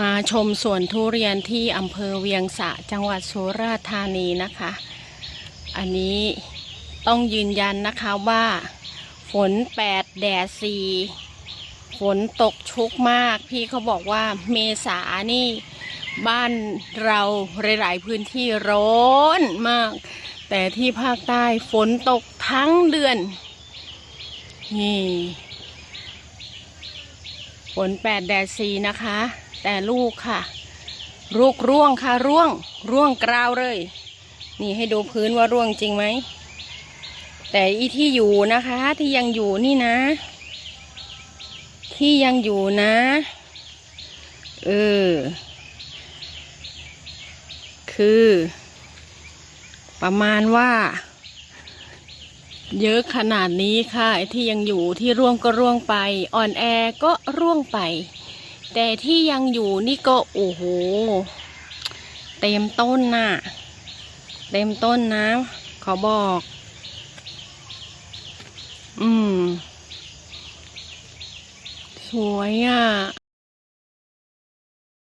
มาชมสวนทุเรียนที่อำเภอเวียงสะจังหวัดสุราษฎร์ธานีนะคะ อันนี้ต้องยืนยันนะคะว่า ฝนแปดแดดสี่ฝนตกชุกมาก พี่เขาบอกว่าเมษานี่บ้านเราหลายๆพื้นที่ร้อนมาก แต่ที่ภาคใต้ฝนตกทั้งเดือน นี่ฝนแปดแดดสีนะคะ แต่ลูกค่ะ ลูกร่วงค่ะร่วงร่วงกราวเลย นี่ให้ดูพื้นว่าร่วงจริงไหม แต่อีที่อยู่นะคะ ที่ยังอยู่นี่นะ ที่ยังอยู่นะ เออ คือ ประมาณว่า เยอะขนาดนี้ค่ะไอ้ที่ยังอยู่ที่ร่วงก็ร่วงไป อ่อนแอก็ร่วงไป แต่ที่ยังอยู่นี่ก็โอ้โห เต็มต้นน่ะ เต็มต้นนะขอบอก อืม สวยอะ